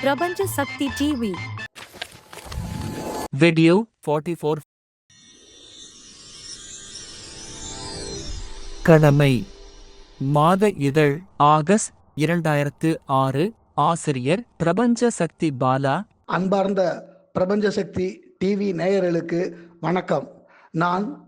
பிரபஞ்ச சக்தி TV Video 44 கடமை. மாத இதழ் ஆகஸ்ட் இரண்டாயிரத்து ஆறு. ஆசிரியர் பிரபஞ்ச சக்தி பாலா. அன்பார்ந்த பிரபஞ்ச சக்தி டிவி நேயர்களுக்கு வணக்கம். நான்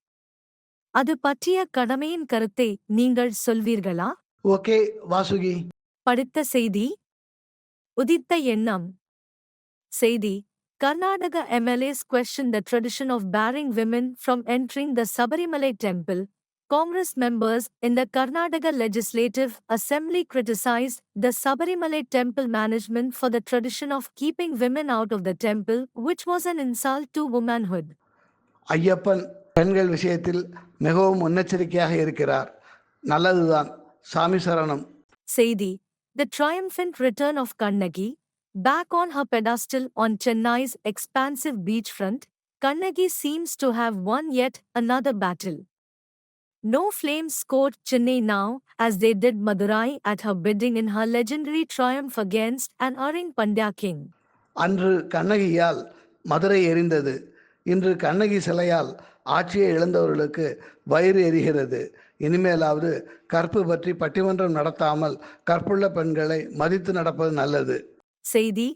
அது பற்றிய கடமையின் கருத்தை நீங்கள் சொல்வீர்களா ஓகே வாசுகி படித்த செய்தி உதித்த எண்ணம் செய்தி Karnataka MLAs question the tradition of barring women from entering the Sabarimala temple. Congress members in the Karnataka Legislative Assembly criticized the Sabarimala temple management for the tradition of keeping women out of the temple, which was an insult to womanhood. Ayyappan பெண்கள் விஷயத்தில் மிகவும் முன்னெச்சரிக்கையாக இருக்கிறார் நல்லதுதான் சாமி சரணம் Seidi, the triumphant return of Kannagi, back on her pedestal on Chennai's expansive beachfront, Kannagi seems to have won yet another battle. No flames scored Chennai now, as they did Madurai at her bidding in her legendary triumph against an erring Pandya king. அன்று கண்ணகியால் மதுரை எரிந்தது இன்று கண்ணகி சிலையால் ஆட்சியை இழந்தவர்களுக்கு வயிறு எரிகிறது இனிமேலாவது கற்பு பற்றி பட்டிமன்றம் நடத்தாமல் கற்புள்ள பெண்களை மதித்து நடப்பது நல்லது செய்தி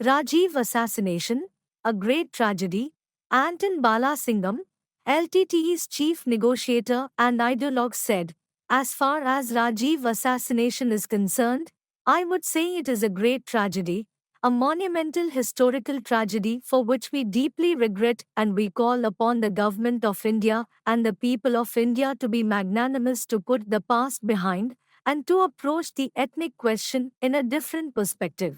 Rajiv assassination a great tragedy Anton Balasingham LTTE's chief negotiator and ideologue said, As far as Rajiv assassination is concerned, I would say it is a great tragedy, a monumental historical tragedy for which we deeply regret and we call upon the government of India and the people of India to be magnanimous to put the past behind and to approach the ethnic question in a different perspective.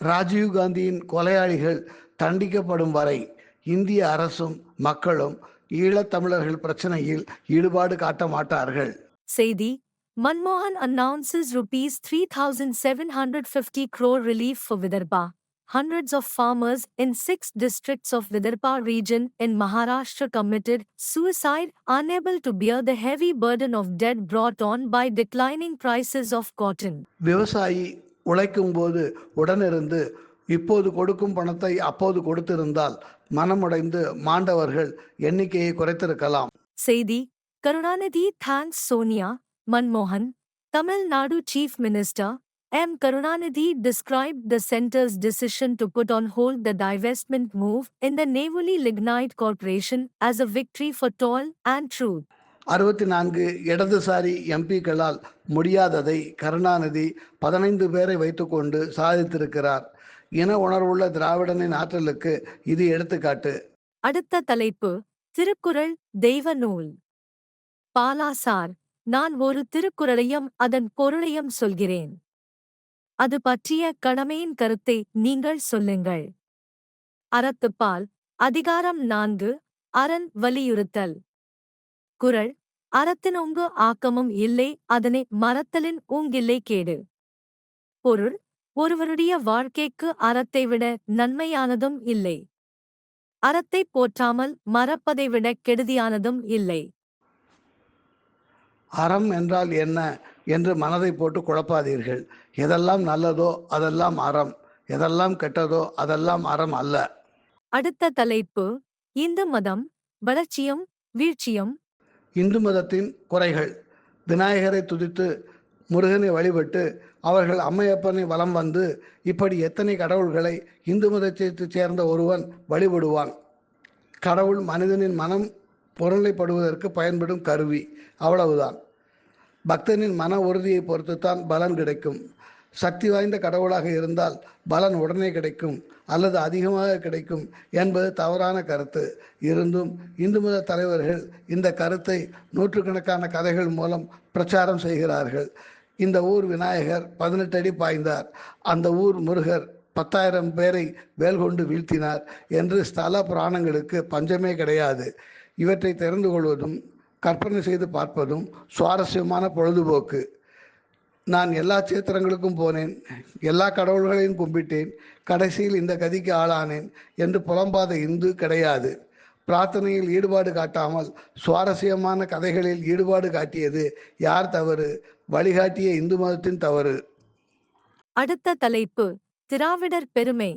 Rajiv காந்தியின் கொலையாளிகள் தண்டிக்கப்படும் வரை இந்திய அரசும் மக்களும் ஈழத்தமிழர்கள் பிரச்சனையில் ஈடுபாடு காட்ட மாட்டார்கள் Seidi, Manmohan announces rupees 3,750 crore relief for Vidarbha. Hundreds of farmers in six districts of Vidarbha region in Maharashtra committed suicide, unable to bear the heavy burden of debt brought on by declining prices of cotton. விவசாயி உழைக்கும் போது உடனிருந்து இப்போது கொடுக்கும் பணத்தை அப்போது கொடுத்திருந்தால் மனமுடைந்து மாண்டவர்கள் எண்ணிக்கையை குறைத்திருக்கலாம் Seidi, Karunanidhi thanks Sonia, Manmohan, Tamil Nadu Chief Minister, M. Karunanidhi described the centre's decision to put on hold the divestment move in the Navuli Lignite Corporation as a victory for toil and truth. அறுபத்தி நான்கு இடதுசாரி எம்பிக்களால் முடியாததை கருணாநிதி பதினைந்து பேரை வைத்துக்கொண்டு சாதித்திருக்கிறார் இன உணர்வுள்ள திராவிடனின் ஆற்றலுக்கு இது எடுத்துக்காட்டு அடுத்த தலைப்பு திருக்குறள் தெய்வ நூல் பாலாசார் நான் ஒரு திருக்குறளையும் அதன் பொருளையும் சொல்கிறேன். அது பற்றிய கடமையின் கருத்தை நீங்கள் சொல்லுங்கள். அறத்துப்பால் அதிகாரம் நான்கு அரண் வலியுறுத்தல். குறள் அறத்தினொங்கு ஆக்கமும் இல்லை அதனை மறத்தலின் ஊங்கில்லை கேடு பொருள் ஒருவருடைய வாழ்க்கைக்கு அறத்தை விட நன்மையானதும் இல்லை. அறத்தை போற்றாமல் மறப்பதை விட கெடுதியானதும் இல்லை. அறம் என்றால் என்ன என்று மனதை போட்டு குழப்பாதீர்கள். எதெல்லாம் நல்லதோ அதெல்லாம் அறம். எதெல்லாம் கெட்டதோ அதெல்லாம் அறம் அல்ல. அடுத்த தலைப்பு இந்து மதம் வளர்ச்சியும் வீழ்ச்சியும். இந்து மதத்தின் குறைகள். விநாயகரை துதித்து முருகனை வழிபட்டு அவர்கள் அம்மையப்பனை வலம் வந்து இப்படி எத்தனை கடவுள்களை இந்து மதத்தைச் சேர்ந்த ஒருவன் வழிபடுவான்? கடவுள் மனிதனின் மனம் பொருளைப்படுவதற்கு பயன்படும் கருவி. அவ்வளவுதான். பக்தனின் மன உறுதியை பொறுத்துத்தான் பலன் கிடைக்கும். சக்தி வாய்ந்த கடவுளாக இருந்தால் பலன் உடனே கிடைக்கும் அல்லது அதிகமாக கிடைக்கும் என்பது தவறான கருத்து. இருந்தும் இந்து மத தலைவர்கள் இந்த கருத்தை நூற்றுக்கணக்கான கதைகள் மூலம் பிரச்சாரம் செய்கிறார்கள். இந்த ஊர் விநாயகர் பதினெட்டு அடி பாய்ந்தார். அந்த ஊர் முருகர் பத்தாயிரம் பேரை வேல் கொண்டு வீழ்த்தினார் என்று ஸ்தல புராணங்களுக்கு பஞ்சமே கிடையாது. இவற்றை தெரிந்து கொள்வதும் கற்பனை செய்து பார்ப்பதும் சுவாரஸ்யமான பொழுதுபோக்கு. நான் எல்லா சேத்திரங்களுக்கும் போனேன் எல்லா கடவுள்களையும் கும்பிட்டேன் கடைசியில் இந்த கதிக்கு ஆளானேன் என்று புலம்பாத இந்து கிடையாது. பிரார்த்தனையில் ஈடுபாடு காட்டாமல் சுவாரஸ்யமான கதைகளில் ஈடுபாடு காட்டியது யார் தவறு? வழிகாட்டிய இந்து மதத்தின் தவறு. அடுத்த தலைப்பு திராவிடர் பெருமை.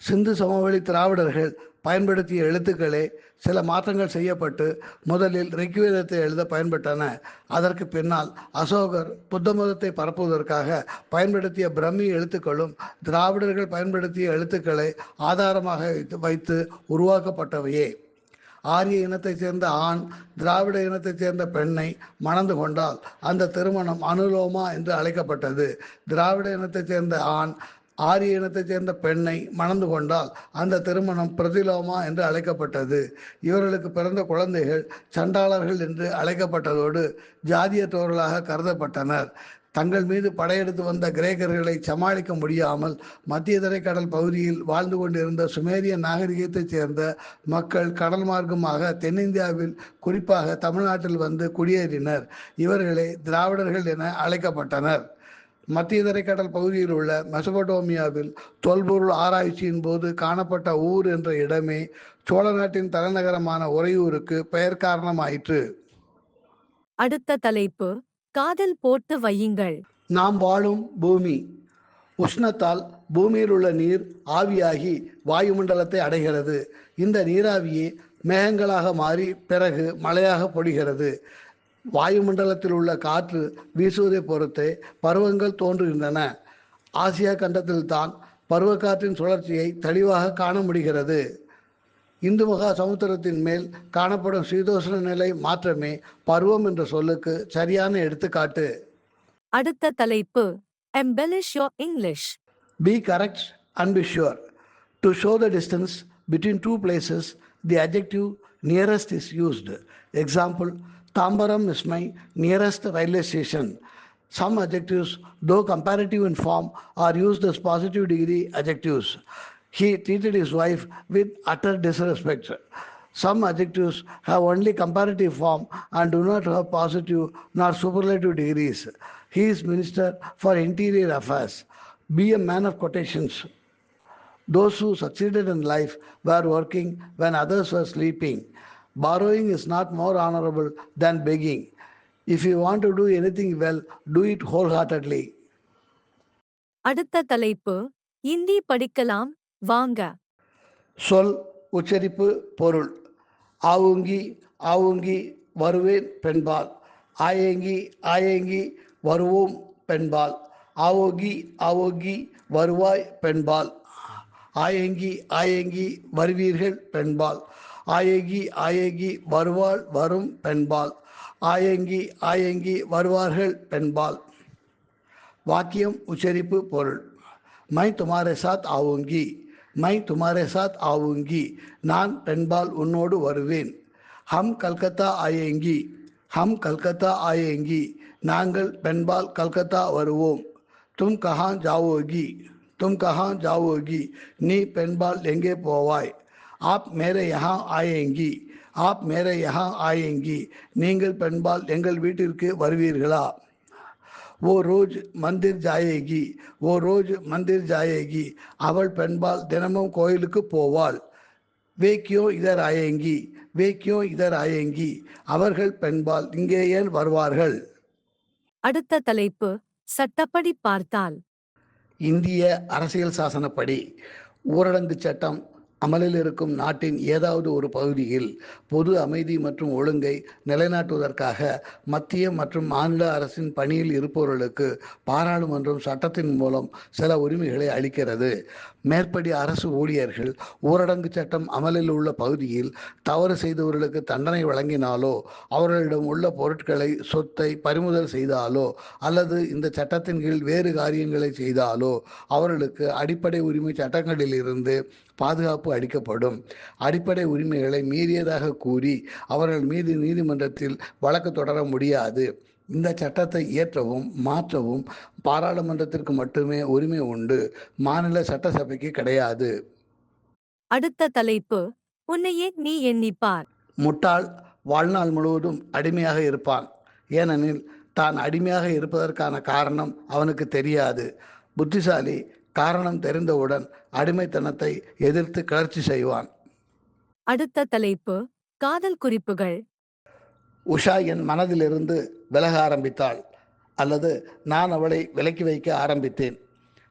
சிந்து சமவெளி திராவிடர்கள் பயன்படுத்திய எழுத்துக்களே சில மாற்றங்கள் செய்யப்பட்டு முதலில் ரிக்வேதத்தை எழுத பயன்பட்டன. அதற்கு பின்னால் அசோகர் புத்த மதத்தை பரப்புவதற்காக பயன்படுத்திய பிரம்மி எழுத்துக்களும் திராவிடர்கள் பயன்படுத்திய எழுத்துக்களை ஆதாரமாக வைத்து- வைத்து உருவாக்கப்பட்டவையே. ஆரிய இனத்தைச் சேர்ந்த ஆண் திராவிட இனத்தைச் சேர்ந்த பெண்ணை மணந்து கொண்டால் அந்த திருமணம் அனுலோமா என்று அழைக்கப்பட்டது. திராவிட இனத்தைச் சேர்ந்த ஆண் ஆரிய இனத்தைச் சேர்ந்த பெண்ணை மணந்து கொண்டால் அந்த திருமணம் பிரதிலோமா என்று அழைக்கப்பட்டது. இவர்களுக்கு பிறந்த குழந்தைகள் சண்டாளர்கள் என்று அழைக்கப்பட்டதோடு ஜாதியற்றவர்களாக கருதப்பட்டனர். தங்கள் மீது படையெடுத்து வந்த கிரேக்கர்களை சமாளிக்க முடியாமல் மத்திய தரைக்கடல் பகுதியில் வாழ்ந்து கொண்டிருந்த சுமேரிய நாகரிகத்தைச் சேர்ந்த மக்கள் கடல் மார்க்கமாக தென்னிந்தியாவில் குறிப்பாக தமிழ்நாட்டில் வந்து குடியேறினர். இவர்களே திராவிடர்கள் என அழைக்கப்பட்டனர். மத்திய தரைக்கடல் பகுதியில் உள்ள மெசபடோமியாவில் தொல்பொருள் ஆராய்ச்சியின் போது காணப்பட்ட ஊர் என்ற இடமே சோழ நாட்டின் தலைநகரமான உறையூருக்கு பெயர் காரணமாயிற்று. அடுத்த தலைப்பு காதல் போட்டு வையுங்கள். நாம் வாழும் பூமி. உஷ்ணத்தால் பூமியில் உள்ள நீர் ஆவியாகி வாயுமண்டலத்தை அடைகிறது. இந்த நீராவியே மேகங்களாக மாறி பிறகு மழையாக பொழிகிறது. வாயுமண்டலத்தில் உள்ள காற்று வீசுவதை பொறுத்தே பருவங்கள் தோன்றுகின்றன ஆசியா கண்டத்தில்தான் பருவக்காற்றின் சுழற்சியை தெளிவாக காண முடிகிறது இந்து மகா சமுத்திரத்தின் மேல் காணப்படும் சீதோஷ்ண நிலை மாற்றமே பருவம் என்ற சொல்லுக்கு சரியான எடுத்துக்காட்டு அடுத்த தலைப்பு embellish your English Be correct and be sure. To show the distance between two places, the adjective nearest is used. Example, Tambaram is my nearest railway station. Some adjectives, though comparative in form, are used as positive degree adjectives. He treated his wife with utter disrespect. Some adjectives have only comparative form and do not have positive nor superlative degrees. He is Minister for Interior Affairs. Be a man of quotations. Those who succeeded in life were working when others were sleeping. Borrowing is not more honorable than begging. If you want to do anything well, do it wholeheartedly. அடுத்த தலைப்பு இந்தி படிக்கலாம் வாங்க. சொல் உச்சரிப்பு பொருள். ஆவுங்கி ஆவுங்கி வருவேன் பெண்பால். ஆயங்கி ஆயங்கி வருவோம் பெண்பால். ஆவோகி ஆவோகி வருவாய் பெண்பால். ஆயங்கி ஆயங்கி வருவீர்கள் பெண்பால். ஆயங்கி ஆயங்கி வருவாள் வரும் பெண்பால். ஆயங்கி ஆயங்கி வருவார்கள் பெண்பால். வாக்கியம் உச்சரிப்பு பொருள். மை துமாரே சாத் ஆவுங்கி. மை துமாரே சாத் ஆவுங்கி. நான் பெண்பால் உன்னோடு வருவேன். ஹம் கல்கத்தா ஆயங்கி ஹம் கல்கத்தா ஆயங்கி நாங்கள் பெண்பால் கல்கத்தா வருவோம். தும் கஹான் ஜாவோகி. தும் கஹான் ஜாவோகி. நீ பெண்பால் எங்கே போவாய்? ஆப் மேரே யஹா ஆயேங்கி. ஆப் மேரே யஹா ஆயேங்கி. நீங்கள் பெண்பால் எங்கள் வீட்டிற்கு வருவீர்களா? ஓ ரோஜ் மந்திர் ஜாயேகி. ஓ ரோஜ் மந்திர் ஜாயேகி. அவள் பெண்பால் தினமும் கோயிலுக்கு போவாள். வேக்கியோ இதர் ஆயேங்கி. வேக்கியோ இதர் ஆயேங்கி. அவர்கள் பெண்பால் இங்கே ஏன் வருவார்கள்? அடுத்த தலைப்பு சட்டப்படி பார்த்தால். இந்திய அரசியல் சாசனப்படி ஊரடங்கு சட்டம் அமலில் இருக்கும் நாட்டின் ஏதாவது ஒரு பகுதியில் பொது அமைதி மற்றும் ஒழுங்கை நிலைநாட்டுவதற்காக மத்திய மற்றும் மாநில அரசின் பணியில் இருப்பவர்களுக்கு பாராளுமன்றம் சட்டத்தின் மூலம் சில உரிமைகளை அளிக்கிறது. மேற்படி அரசு ஊழியர்கள் ஊரடங்கு சட்டம் அமலில் உள்ள பகுதியில் தவறு செய்தவர்களுக்கு தண்டனை வழங்கினாலோ அவர்களிடம் உள்ள பொருட்களை சொத்தை பறிமுதல் செய்தாலோ அல்லது இந்த சட்டத்தின் கீழ் வேறு காரியங்களை செய்தாலோ அவர்களுக்கு அடிப்படை உரிமை சட்டங்களிலிருந்து பாதுகாப்பு அளிக்கப்படும். அடிப்படை உரிமைகளை மீறியதாக கூறி அவர்கள் மீது நீதிமன்றத்தில் வழக்கு தொடர முடியாது. இந்த சட்டத்தை இயற்றவும் மாற்றவும் பாராளுமன்றத்திற்கு மட்டுமே உரிமை உண்டு. மாநில சட்டசபைக்கு கிடையாது. அடுத்த தலைப்பு உன்னையே நீ எண்ணிப்பார். முட்டாள் வாழ்நாள் முழுவதும் அடிமையாக இருப்பான். ஏனெனில் தான் அடிமையாக இருப்பதற்கான காரணம் அவனுக்கு தெரியாது. புத்திசாலி காரணம் தெரிந்தவுடன் அடிமைத்தனத்தை எதிர்த்து கிளர்ச்சி செய்வான். அடுத்த தலைப்பு காதல் குறிப்புகள். உஷா என் மனதிலிருந்து விலக ஆரம்பித்தாள். அல்லது நான் அவளை விலக்கி வைக்க ஆரம்பித்தேன்.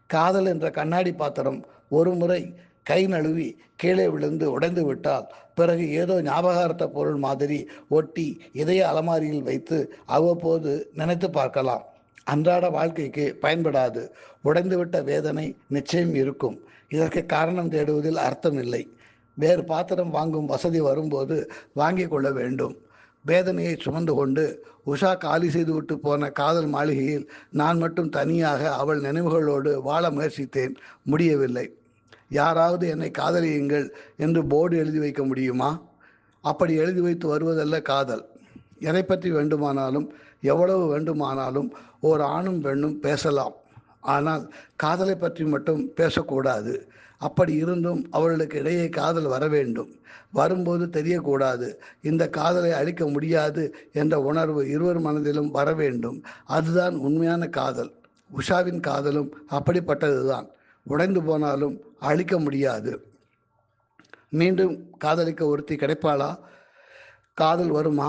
காதல் என்ற கண்ணாடி பாத்திரம் ஒரு முறை கை நழுவி கீழே விழுந்து உடைந்து விட்டால் பிறகு ஏதோ ஞாபகார்த்த பொருள் மாதிரி ஒட்டி இதய அலமாரியில் வைத்து அவ்வப்போது நினைத்து பார்க்கலாம். அன்றாட வாழ்க்கைக்கு பயன்படாது. உடைந்துவிட்ட வேதனை நிச்சயம் இருக்கும். இதற்கு காரணம் தேடுவதில் அர்த்தமில்லை வேறு பாத்திரம் வாங்கும் வசதி வரும்போது வாங்கிக் கொள்ள வேண்டும். வேதனையை சுமந்து கொண்டு உஷா காலி செய்துவிட்டு போன காதல் மாளிகையில் நான் மட்டும் தனியாக அவள் நினைவுகளோடு வாழ முயற்சித்தேன். முடியவில்லை. யாராவது என்னை காதலியுங்கள் என்று போர்டு எழுதி வைக்க முடியுமா? அப்படி எழுதி வைத்து வருவதல்ல காதல். எதை பற்றி வேண்டுமானாலும் எவ்வளவு வேண்டுமானாலும் ஓர் ஆணும் பெண்ணும் பேசலாம். ஆனால் காதலை பற்றி மட்டும் பேசக்கூடாது. அப்படி இருந்தும் அவர்களுக்கு இடையே காதல் வர வேண்டும். வரும்போது தெரியக்கூடாது. இந்த காதலை அழிக்க முடியாது என்ற உணர்வு இருவர் மனதிலும் வர வேண்டும். அதுதான் உண்மையான காதல். உஷாவின் காதலும் அப்படிப்பட்டதுதான். உடைந்து போனாலும் அழிக்க முடியாது. மீண்டும் காதலிக்க ஒருத்தி கிடைப்பாளா? காதல் வருமா?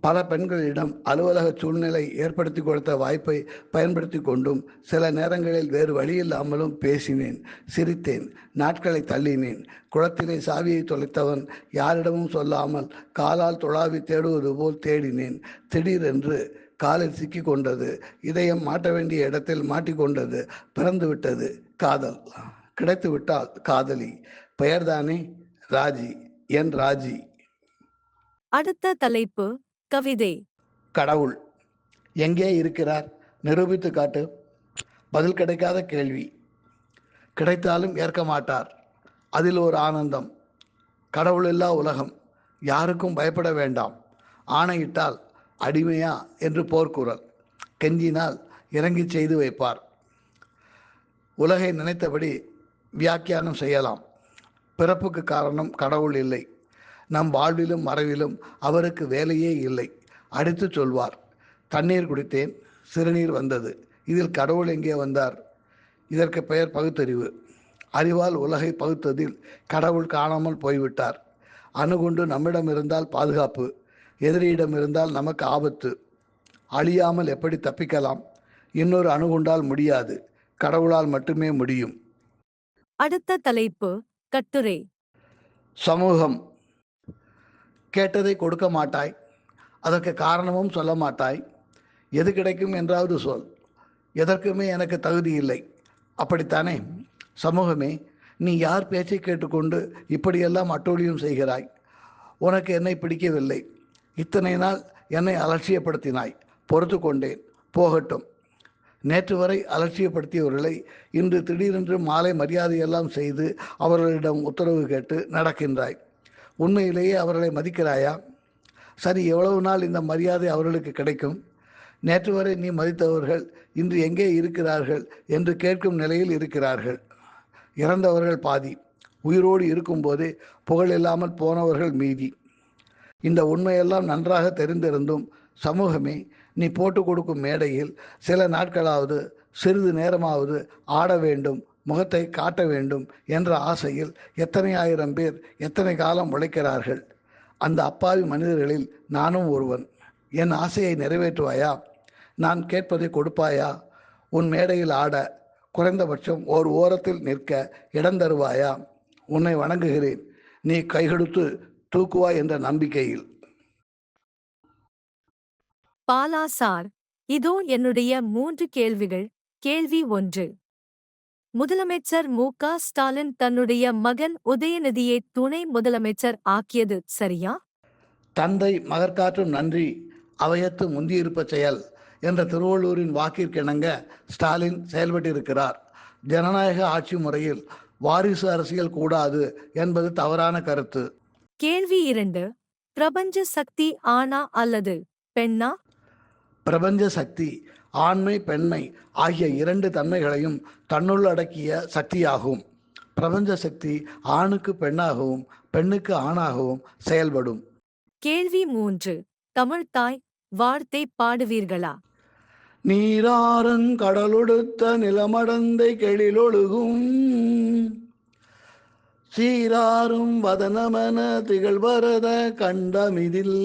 பல பெண்களிடம் அலுவலக சூழ்நிலை ஏற்படுத்தி கொடுத்த வாய்ப்பை பயன்படுத்தி கொண்டும் சில நேரங்களில் வேறு வழியில்லாமலும் பேசினேன் சிரித்தேன் நாட்களை தள்ளினேன். குளத்திலே சாவியை தொலைத்தவன் யாரிடமும் சொல்லாமல் காலால் துளாவி தேடுவது போல் தேடினேன். திடீரென்று காலில் சிக்கி கொண்டது இதயம் மாட்ட வேண்டிய இடத்தில் மாட்டிக்கொண்டது பிறந்து விட்டது காதல். கிடைத்து விட்டால் காதலி. பெயர்தானே? ராஜி. என் ராஜி. அடுத்த தலைப்பு கவிதை. கடவுள் எங்கே இருக்கிறார்? நிரூபித்து காட்டு. பதில் கிடைக்காத கேள்வி. கிடைத்தாலும் ஏற்க மாட்டார். அதில் ஒரு ஆனந்தம். கடவுள் இல்லா உலகம். யாருக்கும் பயப்பட வேண்டாம். ஆணையிட்டால் அடிமையா என்று போர்க்குரல். கெஞ்சினால் இறங்கி செய்து வைப்பார். உலகை நினைத்தபடி வியாக்கியானம் செய்யலாம். பிறப்புக்கு காரணம் கடவுள் இல்லை. நம் வாழ்விலும் மறைவிலும் அவருக்கு வேலையே இல்லை. அடித்து சொல்வார் தண்ணீர் குடித்தேன் சிறுநீர் வந்தது. இதில் கடவுள் எங்கே வந்தார்? இதற்கு பெயர் பகுத்தறிவு. அறிவால் உலகை பகுத்ததில் கடவுள் காணாமல் போய்விட்டார். அணுகுண்டு நம்மிடம் இருந்தால் பாதுகாப்பு எதிரியிடம் இருந்தால் நமக்கு ஆபத்து. அழியாமல் எப்படி தப்பிக்கலாம்? இன்னொரு அணுகுண்டால் முடியாது. கடவுளால் மட்டுமே முடியும். அடுத்த தலைப்பு கட்டுரை. சமூகம். கேட்டதை கொடுக்க மாட்டாய். அதற்கு காரணமும் சொல்ல மாட்டாய். எது கிடைக்கும் என்றாவது சொல். எதற்குமே எனக்கு தகுதி இல்லை. அப்படித்தானே? சமூகமே நீ யார் பேச்சை கேட்டுக்கொண்டு இப்படியெல்லாம் அட்டூழியம் செய்கிறாய்? உனக்கு என்னை பிடிக்கவில்லை. இத்தனை நாள் என்னை அலட்சியப்படுத்தினாய். பொறுத்து கொண்டேன். போகட்டும். நேற்று வரை அலட்சியப்படுத்தியவர்களை இன்று திடீரென்று மாலை மரியாதையெல்லாம் செய்து அவர்களிடம் உத்தரவு கேட்டு நடக்கின்றாய். உண்மையிலேயே அவர்களை மதிக்கிறாயா? சரி எவ்வளவு நாள் இந்த மரியாதை அவர்களுக்கு கிடைக்கும்? நேற்று வரை நீ மதித்தவர்கள் இன்று எங்கே இருக்கிறார்கள் என்று கேட்கும் நிலையில் இருக்கிறார்கள். இறந்தவர்கள் பாதி. உயிரோடு இருக்கும்போதே புகழ் இல்லாமல் போனவர்கள் மீதி. இந்த உண்மையெல்லாம் நன்றாக தெரிந்திருந்தும் சமூகமே நீ போட்டு கொடுக்கும் மேடையில் சில நாட்களாவது சிறிது நேரமாவது ஆட வேண்டும் முகத்தை காட்ட வேண்டும் என்ற ஆசையில் எத்தனை ஆயிரம் பேர் எத்தனை காலம் உழைக்கிறார்கள்? அந்த அப்பாவி மனிதர்களில் நானும் ஒருவன். என் ஆசையை நிறைவேற்றுவாயா? நான் கேட்பதை கொடுப்பாயா? உன் மேடையில் ஆட குறைந்தபட்சம் ஒரு ஓரத்தில் நிற்க இடம் தருவாயா? உன்னை வணங்குகிறேன். நீ கைகொடுத்து தூக்குவாய் என்ற நம்பிக்கையில். பாலா சார் இதோ என்னுடைய மூன்று கேள்விகள். கேள்வி ஒன்று. முதலமைச்சர் மு. க. ஸ்டாலின் தன்னுடைய மகன் உதயநிதியை துணை முதலமைச்சர் ஆக்கியது சரியா? தந்தை மகற்காற்றும் நன்றி அவையத்து முந்தியிருப்ப செயல் என்ற திருவள்ளூரின் வாக்கிற்கிணங்க ஸ்டாலின் செயல்பட்டிருக்கிறார். ஜனநாயக ஆட்சி முறையில் வாரிசு அரசியல் கூடாது என்பது தவறான கருத்து. கேள்வி இரண்டு பிரபஞ்ச சக்தி ஆணா அல்லது பெண்ணா? பிரபஞ்ச சக்தி ஆண்மை பெண்மை ஆகிய இரண்டு தன்மைகளையும் தன்னுள் அடக்கிய சக்தியாகும். பிரபஞ்ச சக்தி ஆணுக்கு பெண்ணாகவும் பெண்ணுக்கு ஆணாகவும் செயல்படும். கேள்வி மூன்று. தமிழ்த்தாய் வார்த்தை பாடுவீர்களா? நீராறும் கடலொடுத்த நிலமடந்தை கெழிலொழுகும். சீராரும் வதனமன திகழ்வரத கண்டமிதில்.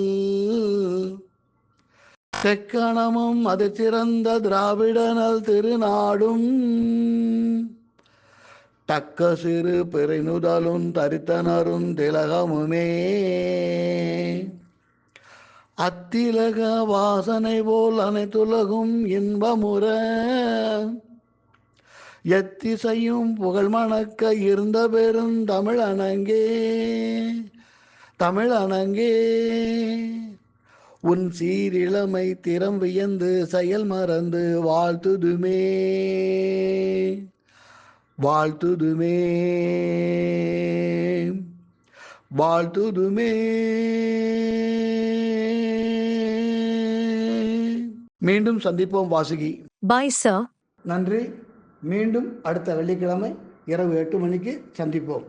செக்கணமும் அது சிறந்த திராவிடனல் திருநாடும். தக்க சிறு பெருநுதலும் தரித்தனரும் திலகமுமே. அத்திலக வாசனை போல் அனைத்துலகும் இன்பமுற. எத்திசையும் புகழ் மணக்க இருந்த பெரும் தமிழ் அணங்கே. தமிழ் அணங்கே. உன் சீரிளமை திறம் வியந்து செயல் மறந்து வாழ்த்துதுமே. வாழ்த்துதுமே. வாழ்த்துதுமே. மீண்டும் சந்திப்போம் வாசுகி. பாய் சார் நன்றி. மீண்டும் அடுத்த வெள்ளிக்கிழமை இரவு எட்டு மணிக்கு சந்திப்போம்.